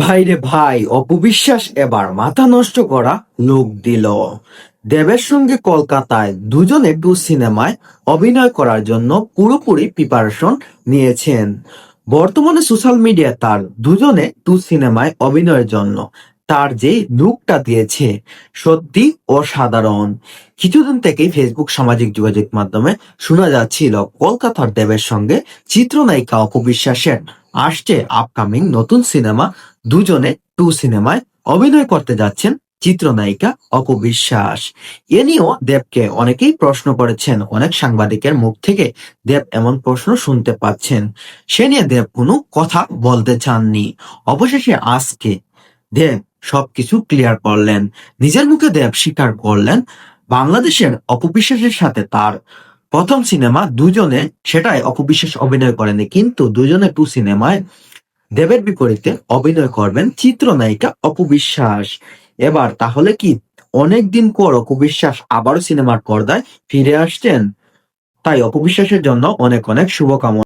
ভাইরে ভাই, অপবিশ্বাস এবার মাথা নষ্ট করা লোক দিল। দেবের সঙ্গে কলকাতায় দুজনে টু সিনেমায় অভিনয় করার জন্য পুরোপুরি প্রিপারেশন নিয়েছেন। বর্তমানে সোশ্যাল মিডিয়ায় তার দুজনে টু সিনেমায় অভিনয়ের জন্য তার যে লুকটা দিয়েছে, সত্যি অসাধারণ। কিছুদিন থেকেই ফেসবুক সামাজিক যোগাযোগ মাধ্যমে শোনা যাচ্ছিল কলকাতার দেবের সঙ্গে চিত্রনায়িকা অপবিশ্বাসের আসছে আপকামিং নতুন সিনেমা দুজনে টু সিনেমায় অভিনয় করতে যাচ্ছেন চিত্রনায়িকা অপবিশ্বাস এ নিয়েও দেবকে অনেকেই প্রশ্ন করেছেন, অনেক সাংবাদিকের মুখ থেকে দেব এমন প্রশ্ন শুনতে পাচ্ছেন। সে নিয়ে দেব কোনো কথা বলতে চাননি। অবশেষে আজকে দেব সবকিছু ক্লিয়ার করলেন। নিজের মুখে দেব স্বীকার করলেন বাংলাদেশের অপবিশ্বাসের সাথে তার প্রথম সিনেমা দুজনে সেটাই অপবিশ্বাস অভিনয় করেনি, কিন্তু দুজনে টু সিনেমায় দেবের বিপরীতে অভিনয় করবেন চিত্রনায়িকা অপবিশ্বাস। এবার তাহলে কি অনেকদিন পর অপবিশ্বাস আবারও সিনেমার পর্দায় ফিরে আসছেন? তাই অপবিশ্বাসের জন্য অনেক অনেক শুভকামনা।